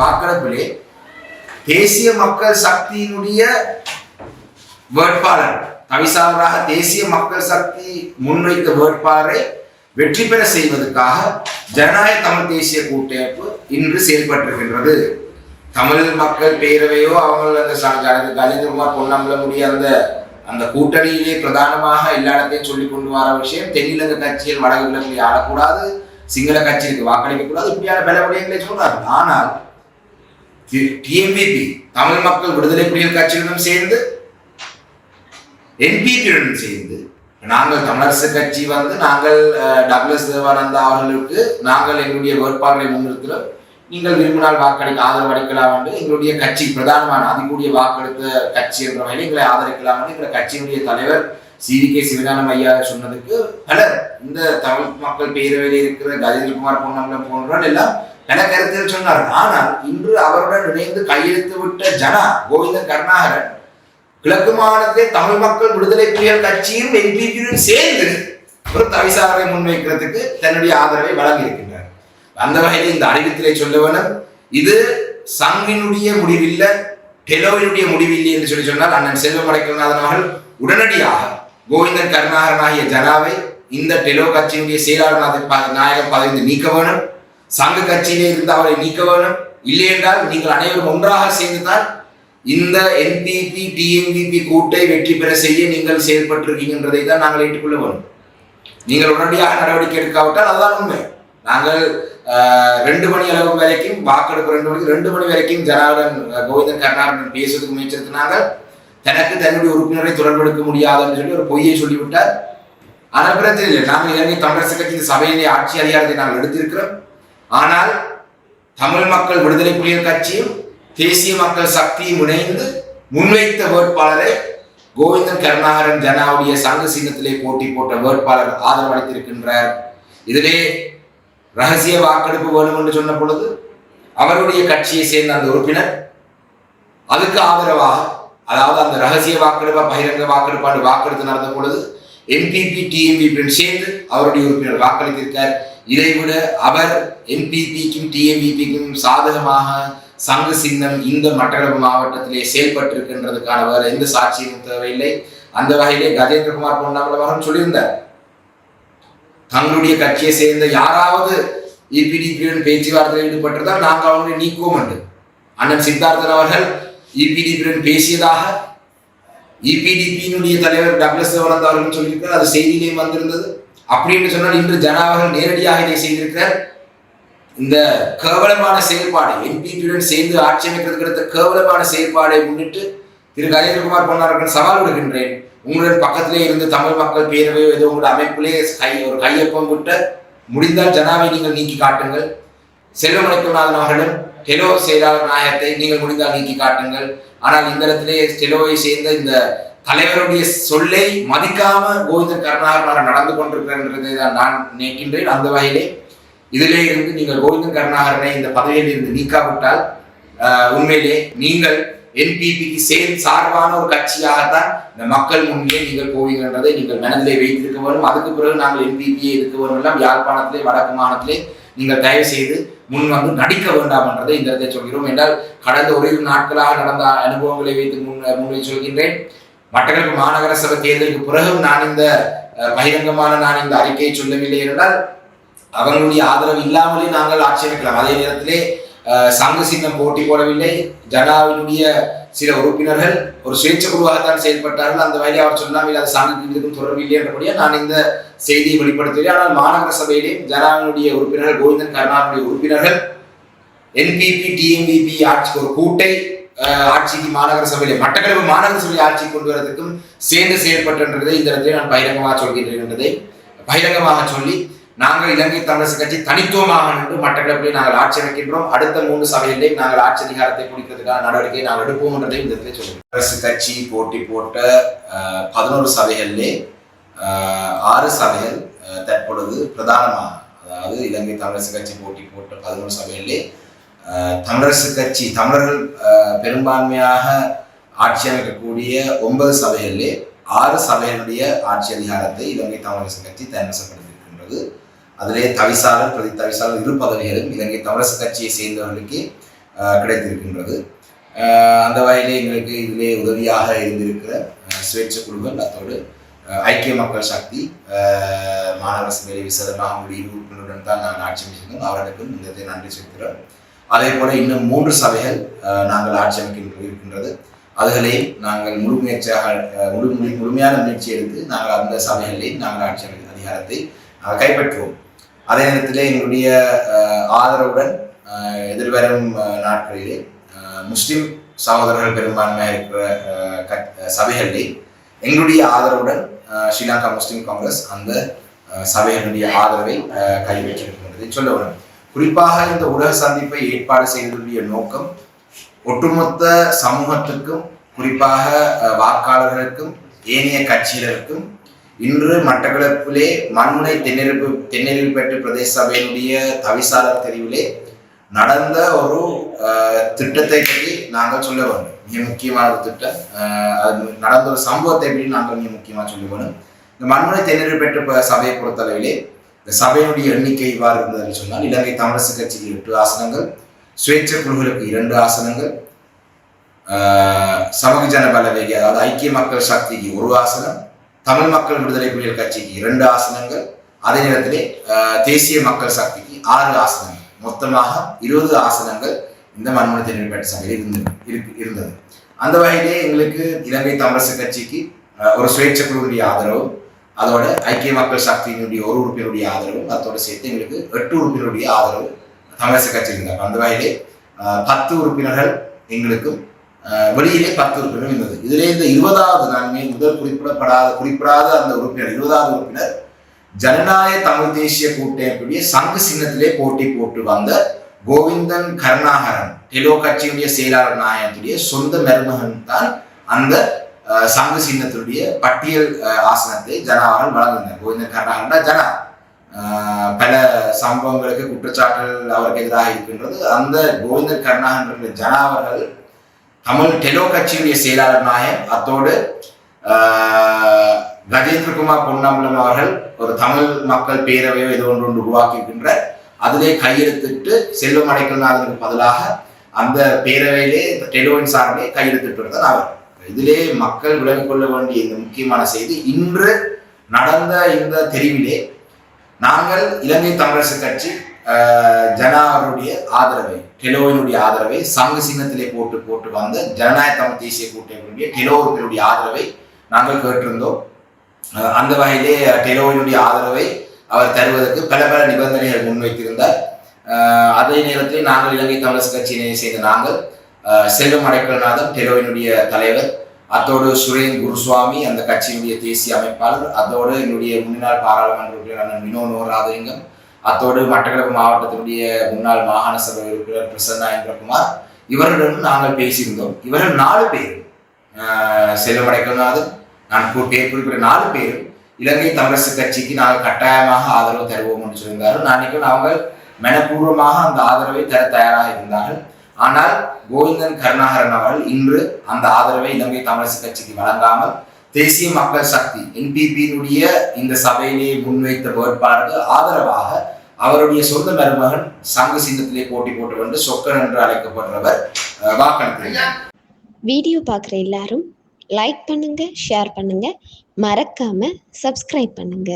வாக்கெடுப்பிலே தேசிய மக்கள் சக்தியினுடைய வேட்பாளர் தவிசாளராக தேசிய மக்கள் சக்தி முன்வைத்த வேட்பாளரை வெற்றி பெற செய்வதற்காக ஜனநாயக தமிழ் தேசிய கூட்டமைப்பு இன்று செயல்பட்டிருக்கின்றது. தமிழ் மக்கள் பேரவையோ அவங்க அந்த ச- ஜன- கஜேந்திரகுமார் பொன்னம்பலமுடைய அந்த அந்த கூட்டணியிலே பிரதானமாக எல்லா இடத்தையும் சொல்லி கொண்டு வர விஷயம் தென்னிலங்க கட்சியில் வடக்கு ஆளக்கூடாது சிங்கள கட்சிக்கு வாக்களிக்க கூடாது இப்படியான பல விடயங்களை சொல்றாரு ஆனால் டிஎம்பிபி தமிழ் மக்கள் விடுதலை புலிகள் கட்சியுடன் சேர்ந்து என்பிபியுடன் சேர்ந்து நாங்கள் தமிழரசு கட்சி வந்து நாங்கள் அஹ், டக்ளஸ் தேவானந்தா அவர்களுக்கு நாங்கள் எங்களுடைய வேட்பாளரை முன்னிறுத்துகிறோம். நீங்கள் விரும்பினால் வாக்களிக்க ஆதரவு அளிக்கலாம் என்று எங்களுடைய கட்சி பிரதானமான அதிகூடிய வாக்கெடுத்த கட்சி என்ற வகையில் எங்களை ஆதரிக்கலாம் என்று எங்களை கட்சியினுடைய தலைவர் சி வி கே சிவஞானம் ஐயா சொன்னதுக்கு பலர் இந்த தமிழ் மக்கள் பேரவையில் இருக்கிற கஜேந்திரகுமார் பொன்னம்பலம் போன்றவர்கள் எல்லாம் என கருத்தில் சொன்னார் ஆனால் இன்று அவருடன் இணைந்து கையெழுத்து விட்ட ஜனா கோவிந்தன் கருணாகரன் கிழக்கு மாநிலத்திலே தமிழ் மக்கள் விடுதலை புலிகள் கட்சியும் என்பிபியும் சேர்ந்து ஒரு தவிசாரை முன்வைக்கிறதுக்கு தன்னுடைய ஆதரவை வழங்கியிருக்கின்றார் அந்த வகையில் இந்த அறிவித்திலே சொல்ல வேணும் இது சங்கினுடைய முடிவில்லை டெலோவினுடைய முடிவில்லை என்று சொல்லி சொன்னால் அண்ணன் செல்வம் அடைக்கநாதன் அவர்கள் உடனடியாக கோவிந்தன் கருணாகரன் ஆகிய ஜனாவை இந்த டெலோ கட்சியினுடைய செயலாளர் நாயகர் நாயகம் பதவி நீக்க வேணும். சங்க கட்சியிலே இருந்து அவரை நீக்க வேண்டும். இல்லை என்றால் நீங்கள் அனைவரும் ஒன்றாக சேர்ந்துதான் இந்த என்பிபி டிஎன்பிபி கூட்டை வெற்றி பெற செய்ய நீங்கள் செயல்பட்டிருக்கீங்கன்றதை தான் நாங்கள் ஏற்றுக்கொள்ள வேண்டும். நீங்கள் உடனடியாக நடவடிக்கை எடுக்காவிட்டால் அதுதான் உண்மை. நாங்கள் ரெண்டு மணி அளவு வரைக்கும் வாக்கெடுப்பு ரெண்டு மணிக்கு ரெண்டு மணி வரைக்கும் ஜனாவுடன் கோவிந்தன் கருணாகரன் பேசுவதற்கு முயற்சித்தினாங்க தனக்கு தன்னுடைய உறுப்பினரை தொடர்பெடுக்க முடியாதுன்னு சொல்லி ஒரு பொய்யை சொல்லிவிட்டார். ஆனால் பிரச்சனை இல்லை. நாங்கள் இலங்கை தமிழரசு கட்சியின் சபையிலே ஆட்சி அதிகாரத்தை நாங்கள் எடுத்திருக்கிறோம். ஆனால் தமிழ் மக்கள் விடுதலை புலிகள் கட்சியும் தேசிய மக்கள் சக்தியும் இணைந்து முன்வைத்த வேட்பாளரை கோவிந்தன் கருணாகரன் ஜனாவுடைய சங்க சின்னத்திலே போட்டி போட்ட வேட்பாளர் ஆதரவளித்திருக்கின்றார் இதிலே ரகசிய வாக்கெடுப்பு வேணும் என்று சொன்ன பொழுது அவருடைய கட்சியை சேர்ந்த அந்த உறுப்பினர் அதுக்கு ஆதரவாக அதாவது அந்த ரகசிய வாக்கெடுப்பா பகிரங்க வாக்கெடுப்பாண்டு வாக்கெடுத்து நடந்த பொழுது எம்பிபி டிஎம்பிபியும் சேர்ந்து அவருடைய உறுப்பினர் வாக்களித்திருக்கார். இதைவிட அவர் என்பிபிக்கும் டிஎம்பிபிக்கும் சாதகமாக சங்க சின்னம் இந்த மட்டக்களப்பு மாவட்டத்திலே செயல்பட்டிருக்கின்றதுக்கான வேற எந்த சாட்சியும் தேவையில்லை. அந்த வகையிலே கஜேந்திரகுமார் பொன்னம்பலம் சொல்லியிருந்தார். தங்களுடைய கட்சியை சேர்ந்த யாராவது இபிடிபியுடன் பேச்சுவார்த்தையில் ஈடுபட்டிருந்தால் நாங்கள் அவங்களை நீக்குவோம் என்று. அண்ணன் சித்தார்த்தன் அவர்கள் இபிடிபியுடன் பேசியதாக இபிடிபியினுடைய தலைவர் டபிள்யூ சிவனந்த் அவர்கள் சொல்லியிருக்கிறார். அது செய்தியிலேயும் வந்திருந்தது. அப்படின்னு சொன்னால் இன்று ஜனாவர்கள் நேரடியாக இதை செய்திருக்கிறார். இந்த கேவலமான செயல்பாடு என்பிபியுடன் சேர்ந்து ஆட்சி அமைக்கிறதுக்கு எடுத்த கேவலமான செயல்பாடை முன்னிட்டு திரு கஜேந்திரகுமார் பொன்னார்கள் சவால் விடுகின்றேன். உங்களுடன் பக்கத்திலே இருந்து தமிழ் மக்கள் பேரவை ஏதோ உங்களுடைய அமைப்பிலே கை ஒரு கையொப்பம் விட்ட முடிந்தால் ஜனாவை நீங்கள் நீக்கி காட்டுங்கள். செல்வமணிக்குநாதன் அவர்களும் டெலோ செயலாளர் நாயகத்தை நீங்கள் முடிந்தால் நீக்கி காட்டுங்கள். ஆனால் இந்த இடத்திலே டெலோவை சேர்ந்த இந்த தலைவருடைய சொல்லை மதிக்காம கோவிந்தன் கருணாகரன் நடந்து கொண்டிருக்கிறதை தான் நான் நினைக்கின்றேன். அந்த வகையிலே இதிலே இருந்து நீங்கள் கோவிந்தன் கருணாகரனை இந்த பதவியில் இருந்து நீக்காவிட்டால் உண்மையிலே நீங்கள் என்பிபிக்கு சேர்ந்து சார்பான ஒரு கட்சியாகத்தான் இந்த மக்கள் முன்னே நீங்கள் போவீங்கன்றதை நீங்கள் மனதிலே வைத்திருக்க வேண்டும். அதுக்கு பிறகு நாங்கள் என்பிபியை இருக்க வேண்டும் எல்லாம் யாழ்ப்பாணத்திலே வடக்கு மாநிலத்திலே நீங்கள் தயவு செய்து முன் வந்து நடிக்க வேண்டாம் என்றதை இந்த இடத்தை சொல்கிறோம். என்றால் கடந்த ஒரு நாட்களாக நடந்த அனுபவங்களை வைத்து முன் முன்வை சொல்கின்றேன். மட்டக்களப்பு மாநகர சபை தேர்தலுக்கு பிறகும் நான் இந்த பகிரங்கமான நான் இந்த அறிக்கையை சொல்லவில்லை என்றால் அவர்களுடைய ஆதரவு இல்லாமலே நாங்கள் ஆட்சேபிக்கலாம் அதே நேரத்திலே சங்க சின்னம் போட்டி போடவில்லை. ஜனாவினுடைய சில உறுப்பினர்கள் ஒரு சுயேட்சை குழுவாகத்தான் செயல்பட்டார்கள். அந்த வகையில் அவர் சொன்னால் அது சங்கத்துக்கும் இதுக்கும் தொடர்பில்லை என்றபடியே நான் இந்த செய்தியை வெளிப்படுத்தவில்லை ஆனால் மாநகர சபையிலே ஜனாவினுடைய உறுப்பினர்கள் கோவிந்தன் கருணாவுடைய உறுப்பினர்கள் என்பிபி டிஎம்பிபி ஆட்சி ஒரு கூட்டை ஆட்சிக்கு மாநகர சபையிலே மட்டக்களப்பு மாநகர சபையை ஆட்சி கொண்டு வரதுக்கும் சேர்ந்து செயல்பட்டுன்றதை இந்த இடத்துல நான் பகிரங்கமாக சொல்கின்றேன் என்பதை பகிரங்கமாக சொல்லி நாங்கள் இலங்கை தமிழரசு கட்சி தனித்துவமாக நின்று மட்டக்களப்பிலே நாங்கள் ஆட்சி அமைக்கின்றோம். அடுத்த மூன்று சபையிலே நாங்கள் ஆட்சி அதிகாரத்தை குடிக்கிறதுக்கான நடவடிக்கை நாங்கள் எடுப்போம் என்றதை இந்த இடத்துல சொல்லுவோம் அரசு கட்சி போட்டி போட்ட பதினோரு சபைகளிலே ஆறு சபைகள் தற்பொழுது பிரதானமாக அதாவது இலங்கை தமிழரசு கட்சி போட்டி போட்ட பதினோரு சபைகளிலே தமிழரசு கட்சி தமிழர்கள் பெரும்பான்மையாக ஆட்சி அமைக்கக்கூடிய ஒன்பது சபைகளிலே ஆறு சபையினுடைய ஆட்சி அதிகாரத்தை இலங்கை தமிழரசு கட்சி தன்வசப்படுத்தியிருக்கின்றது அதிலே தவிசாளர் பிரதி தவிசாளர் இரு பதவிகளும் இலங்கை தமிழரசு கட்சியை சேர்ந்தவர்களுக்கு கிடைத்திருக்கின்றது. அந்த வகையிலே எங்களுக்கு இதிலே உதவியாக இருந்திருக்கிற அஹ், சுயேட்சை குழுக்கள் அத்தோடு ஐக்கிய மக்கள் சக்தி அஹ், மேலே விசதமாக முடிவு உறுப்பினருடன் தான் நான் ஆட்சி அமைச்சிருந்தோம் அவர்களுக்கும் இந்த நன்றி செலுத்துகிறோம். அதே போல இன்னும் மூன்று சபைகள் நாங்கள் ஆட்சி அமைக்கின்ற இருக்கின்றது அதுகளையும் நாங்கள் முழு முயற்சியாக முழு முழுமையான முயற்சி எடுத்து நாங்கள் அந்த சபைகளிலேயும் நாங்கள் ஆட்சி அமைக்க அதிகாரத்தை கைப்பற்றுவோம். அதே நேரத்தில் எங்களுடைய ஆதரவுடன் எதிர்வரும் நாட்களிலே முஸ்லிம் சகோதரர்கள் பெரும்பான்மையாக இருக்கிற க கட்- எங்களுடைய ஆதரவுடன் ஸ்ரீலங்கா முஸ்லிம் காங்கிரஸ் அந்த சபைகளுடைய ஆதரவை அஹ், கைப்பற்றியிருக்கின்றது சொல்ல வேண்டும். குறிப்பாக இந்த உலக சந்திப்பை ஏற்பாடு செய்துள்ள நோக்கம் ஒட்டுமொத்த சமூகத்துக்கும் குறிப்பாக வாக்காளர்களுக்கும் ஏனைய கட்சியினருக்கும் இன்று மட்டக்களப்பிலே மண்முனை தென்னெருப்பு தென்னெருப்பேட்டு பிரதேச சபையினுடைய தவிசாளர் தெரிவிலே நடந்த ஒரு திட்டத்தை பற்றி நாங்கள் சொல்ல வேண்டும். மிக முக்கியமான ஒரு திட்டம். அது நடந்த ஒரு சம்பவத்தை பற்றி நாங்கள் மிக முக்கியமாக சொல்ல வேண்டும். இந்த மண்முனை தென்னெருப்பேட்டு சபையை பொறுத்தளவிலே சபையினுடைய எண்ணிக்கை இவ்வாறு இருந்ததுன்னு சொன்னால் இலங்கை தமிழரசு கட்சிக்கு எட்டு ஆசனங்கள் சுயேட்சை குழுக்களுக்கு இரண்டு ஆசனங்கள் சமூக ஜன பலவேகி அதாவது ஐக்கிய மக்கள் சக்திக்கு ஒரு ஆசனம் தமிழ் மக்கள் விடுதலை புலிகள் கட்சிக்கு இரண்டு ஆசனங்கள் அதே நேரத்திலே தேசிய மக்கள் சக்திக்கு ஆறு ஆசனங்கள். மொத்தமாக இருபது ஆசனங்கள் இந்த மண்முனை தென்னிப்பட்ட சபையில் இருந்து இருக்கு- இருந்தது. அந்த வகையிலே எங்களுக்கு இலங்கை தமிழரசு கட்சிக்கு ஒரு சுயேட்சை குழுவுடைய ஆதரவும் அதோட ஐக்கிய மக்கள் சக்தியினுடைய ஒரு உறுப்பினருடைய ஆதரவும் அதோட சேர்த்து எங்களுக்கு எட்டு உறுப்பினருடைய ஆதரவு தமிழரசு கட்சி இருந்தார் அந்த வகையிலே பத்து உறுப்பினர்கள் எங்களுக்கும் வெளியிலே பத்து உறுப்பினர் இருந்தது. இதிலே இந்த இருபதாவது நான் முதல் குறிப்பிடப்படாத குறிப்பிடாத அந்த உறுப்பினர் இருபதாவது உறுப்பினர் ஜனநாயக தமிழ் தேசிய கூட்டமைப்புடைய சங்கு சின்னத்திலே போட்டி போட்டு வந்த கோவிந்தன் கருணாகரன் டெலோ கட்சியினுடைய செயலாளர் நாயகத்துடைய சொந்த மருமகன் தான் அந்த சங்கு சின்னத்தினுடைய பட்டியல் ஆசனத்தை ஜனாவால் வழங்கினார் கோவிந்த கருணாகரன் ஜனா. பல சம்பவங்களுக்கு குற்றச்சாட்டுகள் அவருக்கு எதிராக இருக்கின்றது. அந்த கோவிந்த கருணாகரன் ஜனா அவர்கள் தமிழ் டெலோ கட்சியுடைய செயலாளர் நாயம் அத்தோடு கஜேந்திரகுமார் பொன்னம்பலம் அவர்கள் ஒரு தமிழ் மக்கள் பேரவையோ ஏதோ ஒன்று ஒன்று உருவாக்கியிருக்கின்ற அதிலே கையெழுத்திட்டு செல்வம் அடைக்கல்நாதனுக்கு பதிலாக அந்த பேரவையிலே டெலோவின் சார்பிலே கையெழுத்திட்டு இருந்தார் அவர் இதிலே மக்கள் விளங்கிக் கொள்ள வேண்டிய இந்த முக்கியமான செய்தி இன்று நடந்த இந்த தெரிவிலே நாங்கள் இலங்கை தமிழரசு கட்சி ஜனாருடைய அவருடைய ஆதரவை டெலோவினுடைய ஆதரவை சங்கு சின்னத்திலே போட்டு போட்டு வந்த ஜனநாயக தமிழ் தேசிய கூட்டமைப்பினுடைய டெலோவர்களுடைய ஆதரவை நாங்கள் கேட்டிருந்தோம். அந்த வகையிலே டெலோவினுடைய ஆதரவை அவர் தருவதற்கு பல பல நிபந்தனைகள் முன்வைத்திருந்தார். அதே நேரத்தில் நாங்கள் இலங்கை தமிழரசு கட்சியினை செய்த நாங்கள் செல்வம் அடைக்கல்நாதன் டெரோவினுடைய தலைவர் அத்தோடு சுரேன் குருசுவாமி அந்த கட்சியினுடைய தேசிய அமைப்பாளர் அதோடு என்னுடைய முன்னாள் பாராளுமன்ற உறுப்பினர் அண்ணன் வினோ அத்தோடு மட்டக்களப்பு மாவட்டத்தினுடைய முன்னாள் மாகாண சபை உறுப்பினர் பிரசன்னா இந்திரகுமார் இவர்களுடன் நாங்கள் பேசியிருந்தோம். இவர்கள் நாலு பேர் ஆஹ், செல்வம் அடைக்கல்நாதன் நான் குறிப்பிட்ட நாலு பேரும் இலங்கை தமிழரசு கட்சிக்கு நாங்கள் கட்டாயமாக ஆதரவு தருவோம் என்று சொல்லியிருந்தார்கள். நான் அவங்க மனப்பூர்வமாக அந்த ஆதரவை தர தயாராக இருந்தார்கள். ஆனால் கோவிந்தன் கருணாகரன் அவர்கள் இன்று அந்த ஆதரவை இலங்கை தமிழரசு கட்சிக்கு வழங்காமல் தேசிய மக்கள் சக்தி என்பிபியினுடைய இந்த சபையிலே முன்வைத்த வேட்பாளருக்கு ஆதரவாக அவருடைய சொந்த மருமகன் சங்கு சின்னத்திலே போட்டி போட்டு வந்து சொக்கன் என்று அழைக்கப்படுறவர் அஹ், வாக்களித்திருந்தார் வீடியோ பார்க்குற எல்லாரும் லைக் பண்ணுங்க ஷேர் பண்ணுங்க. மறக்காம சப்ஸ்கிரைப் பண்ணுங்க.